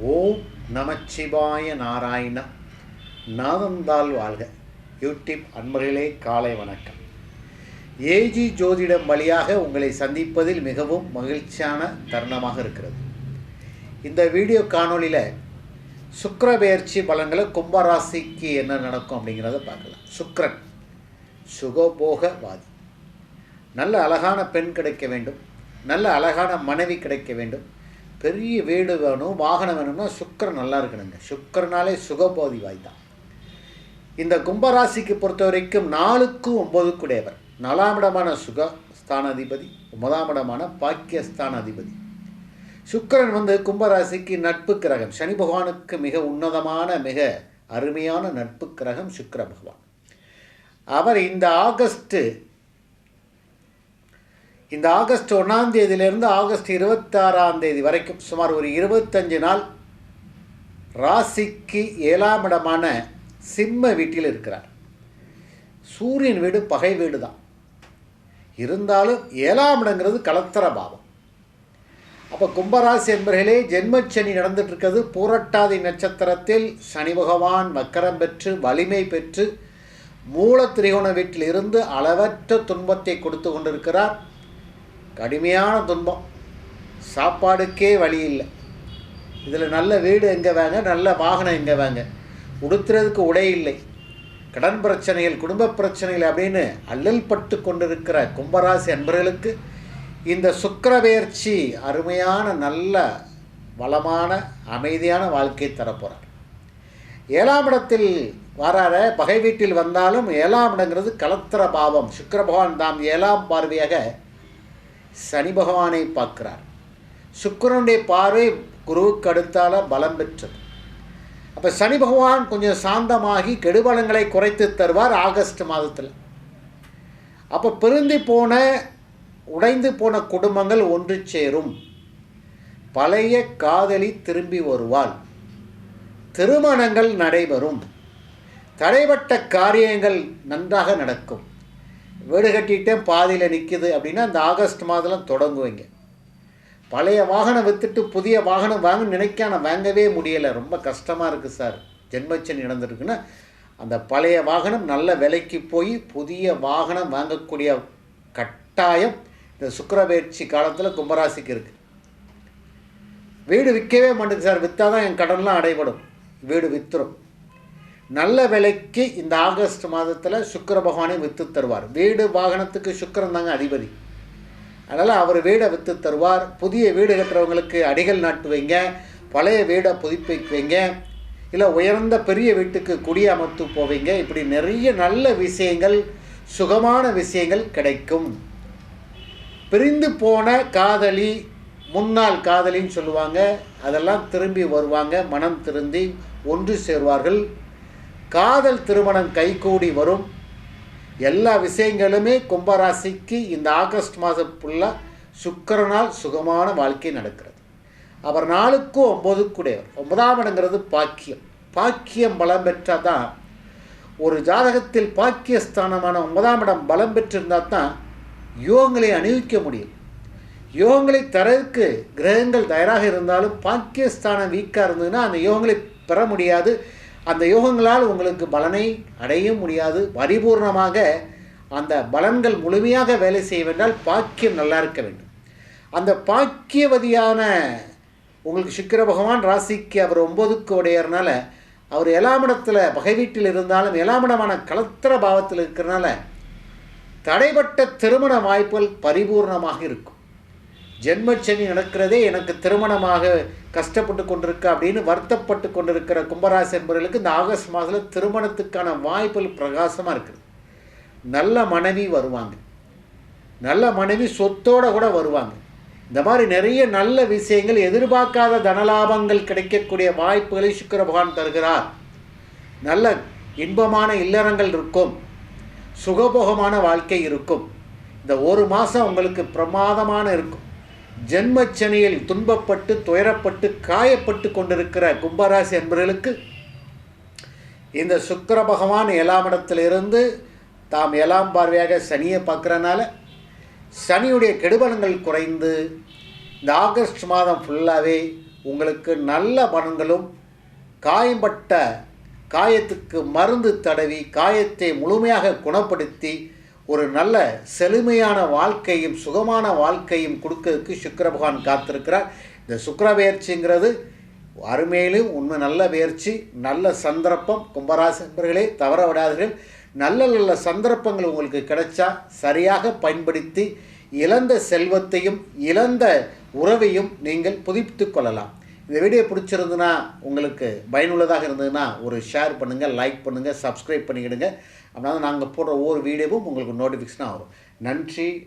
ஓம் நமச்சிவாய நாராயணம் நாதந்தால் வாழ்க. யூடியூப் அன்பர்களே காலை வணக்கம். ஏஜி ஜோதிடம் வழியாக உங்களை சந்திப்பதில் மிகவும் மகிழ்ச்சியான தருணமாக இருக்கிறது. இந்த வீடியோ காணொலியில் சுக்கரபெயர்ச்சி பலன்களை கும்பராசிக்கு என்ன நடக்கும் அப்படிங்கிறத பார்க்கலாம். சுக்ரன் சுகபோகவாதி. நல்ல அழகான பெண் கிடைக்க வேண்டும். நல்ல அழகான மனைவி கிடைக்க வேண்டும். பெரிய வீடு வேணும் வாகனம் வேணும்னா சுக்கரன் நல்லா இருக்கணுங்க. சுக்கரனாலே சுகபோதி வாய்தான். இந்த கும்பராசிக்கு பொறுத்த வரைக்கும் நாலுக்கும் ஒம்பதுக்குடையவர் நாலாம் இடமான சுக ஸ்தானாதிபதி ஒன்பதாம் இடமான பாக்கியஸ்தான அதிபதி சுக்கரன் வந்து கும்பராசிக்கு நட்பு கிரகம். சனி பகவானுக்கு மிக உன்னதமான மிக அருமையான நட்பு கிரகம் சுக்கர பகவான். அவர் இந்த ஆகஸ்ட்டு இந்த ஆகஸ்ட் ஒன்றாம் தேதியிலிருந்து ஆகஸ்ட் இருபத்தாறாம் தேதி வரைக்கும் சுமார் ஒரு இருபத்தஞ்சு நாள் ராசிக்கு ஏழாம் இடமான சிம்ம வீட்டில் இருக்கிறார். சூரியன் வீடு பகை வீடு தான். இருந்தாலும் ஏழாம் இடங்கிறது கலத்தர பாவம். அப்போ கும்பராசி என்பர்களே ஜென்மச்சனி நடந்துட்டு பூரட்டாதி நட்சத்திரத்தில் சனி பகவான் வக்கரம் பெற்று வலிமை பெற்று மூல திரிகோண வீட்டில் இருந்து அளவற்ற துன்பத்தை கொடுத்து கொண்டிருக்கிறார். கடுமையான துன்பம். சாப்பாடுக்கே வழி இல்லை. இதில் நல்ல வீடு எங்கே வாங்க? நல்ல வாகனம் எங்கே வாங்க? உடுத்துறதுக்கு உடை இல்லை. கடன் பிரச்சனைகள் குடும்ப பிரச்சனைகள் அப்படின்னு அல்லல் பட்டு கொண்டிருக்கிற கும்பராசி அன்பர்களுக்கு இந்த சுக்கரபெயர்ச்சி அருமையான நல்ல வளமான அமைதியான வாழ்க்கையை தரப்போகிறார் ஏழாம் இடத்தில் வராற பகை வீட்டில் வந்தாலும் ஏழாம் இடங்கிறது கலத்திர பாவம். சுக்கர பகவான் தாம் ஏழாம் பார்வையாக சனி பகவானை பார்க்கிறார். சுக்கரனுடைய பார்வை குருவுக்கு அடுத்தால பலம் பெற்றது. அப்போ சனி பகவான் கொஞ்சம் சாந்தமாகி கெடுபலங்களை குறைத்து தருவார் ஆகஸ்ட் மாதத்தில். அப்போ பிரிந்து போன உடைந்து போன குடும்பங்கள் ஒன்று சேரும். பழைய காதலி திரும்பி வருவாள். திருமணங்கள் நடைபெறும். தடைப்பட்ட காரியங்கள் நன்றாக நடக்கும். வீடு கட்டிட்டேன் பாதியில் நிற்கிது அப்படின்னா அந்த ஆகஸ்ட் மாதம்லாம் தொடங்குவீங்க. பழைய வாகனம் விற்றுட்டு புதிய வாகனம் வாங்க நினைக்க ஆனால் வாங்கவே முடியலை. ரொம்ப கஷ்டமாக இருக்குது சார். ஜென்மச்சனி நடந்திருக்குன்னா அந்த பழைய வாகனம் நல்ல விலைக்கு போய் புதிய வாகனம் வாங்கக்கூடிய கட்டாயம் இந்த சுக்கரபேட்சி காலத்தில் கும்பராசிக்கு இருக்குது வீடு விற்கவே மாட்டேங்குது சார். விற்றா தான் என் கடன்லாம் அடைபடும். வீடு விற்றுரும் நல்ல விலைக்கு இந்த ஆகஸ்ட் மாதத்தில் சுக்கர பகவானை விற்று தருவார். வீடு வாகனத்துக்கு சுக்கரன் தாங்க அதிபதி. அதனால் அவர் வீடை விற்று தருவார். புதிய வீடு கட்டுறவங்களுக்கு அடிகள் நாட்டு வைங்க பழைய வீடை புதுப்பிக்குவீங்க இல்லை உயர்ந்த பெரிய வீட்டுக்கு குடியமர்த்து போவீங்க. இப்படி நிறைய நல்ல விஷயங்கள் சுகமான விஷயங்கள் கிடைக்கும். பிரிந்து போன காதலி முன்னாள் காதலின்னு சொல்லுவாங்க. அதெல்லாம் திரும்பி வருவாங்க. மனம் திருந்தி ஒன்று சேர்வார்கள். காதல் திருமணம் கைகூடி வரும். எல்லா விஷயங்களுமே கும்பராசிக்கு இந்த ஆகஸ்ட் மாதம் ஃபுல்லாக சுக்கரனால் சுகமான வாழ்க்கை நடக்கிறது. அவர் நாளுக்கும் ஒம்பதுக்குடையவர் ஒன்பதாம் இடங்கிறது பாக்கியம். பாக்கியம் பலம் பெற்றால் தான் ஒரு ஜாதகத்தில் பாக்கியஸ்தானமான ஒன்பதாம் இடம் பலம் பெற்றிருந்தால் தான் யோகங்களை அணிவிக்க முடியும். யோகங்களை தரதுக்கு கிரகங்கள் தயாராக இருந்தாலும் பாக்கியஸ்தானம் வீக்காக இருந்ததுன்னா அந்த யோகங்களை பெற முடியாது. அந்த யோகங்களால் உங்களுக்கு பலனை அடைய முடியாது. பரிபூர்ணமாக அந்த பலன்கள் முழுமையாக வேலை செய்ய வேண்டால் பாக்கியம் நல்லா இருக்க வேண்டும். அந்த பாக்கியவதியான உங்களுக்கு சுக்கிர பகவான் ராசிக்கு அவர் ஒம்பதுக்கு உடையறனால அவர் எலாமிடத்தில் பகை வீட்டில் இருந்தாலும் எலாமிடமான கலத்திர பாவத்தில் இருக்கிறனால தடைப்பட்ட திருமண வாய்ப்புகள் பரிபூர்ணமாக இருக்கும். ஜென்மச்சனி நடக்கிறதே எனக்கு திருமணமாக கஷ்டப்பட்டு கொண்டிருக்க அப்படின்னு வருத்தப்பட்டு கொண்டிருக்கிற கும்பராசி என்பவர்களுக்கு இந்த ஆகஸ்ட் மாதத்தில் திருமணத்துக்கான வாய்ப்புகள் பிரகாசமாக இருக்குது. நல்ல மனைவி வருவாங்க. நல்ல மனைவி சொத்தோடு கூட வருவாங்க. இந்த மாதிரி நிறைய நல்ல விஷயங்கள் எதிர்பார்க்காத தனலாபங்கள் கிடைக்கக்கூடிய வாய்ப்புகளை சுக்கர பகவான் தருகிறார். நல்ல இன்பமான இல்லறங்கள் இருக்கும். சுகபோகமான வாழ்க்கை இருக்கும். இந்த ஒரு மாதம் உங்களுக்கு பிரமாதமான இருக்கும். ஜென்மச்சனியில் துன்பப்பட்டு துயரப்பட்டு காயப்பட்டு கொண்டிருக்கிற கும்பராசி என்பவர்களுக்கு இந்த சுக்கர பகவான் ஏழாம் தாம் ஏழாம் பார்வையாக சனியை பார்க்குறனால சனியுடைய கெடுபலங்கள் குறைந்து இந்த ஆகஸ்ட் மாதம் ஃபுல்லாகவே உங்களுக்கு நல்ல பலன்களும் காயம்பட்ட காயத்துக்கு மருந்து தடவி காயத்தை முழுமையாக குணப்படுத்தி ஒரு நல்ல செழுமையான வாழ்க்கையும் சுகமான வாழ்க்கையும் கொடுக்கறதுக்கு சுக்கர பகவான் காத்திருக்கிறார். இந்த சுக்கரபெயர்ச்சிங்கிறது அருமையிலும் உண்மை நல்ல பயிற்சி நல்ல சந்தர்ப்பம். கும்பராசம்பர்களே தவற விடாதீர்கள். நல்ல நல்ல சந்தர்ப்பங்கள் உங்களுக்கு கிடைச்சா சரியாக பயன்படுத்தி இழந்த செல்வத்தையும் இழந்த உறவையும் நீங்கள் புதுப்பித்து கொள்ளலாம். இந்த வீடியோ பிடிச்சிருந்துன்னா உங்களுக்கு பயனுள்ளதாக இருந்ததுன்னா ஒரு ஷேர் பண்ணுங்கள் லைக் பண்ணுங்கள் சப்ஸ்கிரைப் பண்ணிக்கிடுங்க. அப்படின்னா நாங்கள் போடுற ஒவ்வொரு வீடியோவும் உங்களுக்கு நோட்டிஃபிகேஷனாக வரும். நன்றி.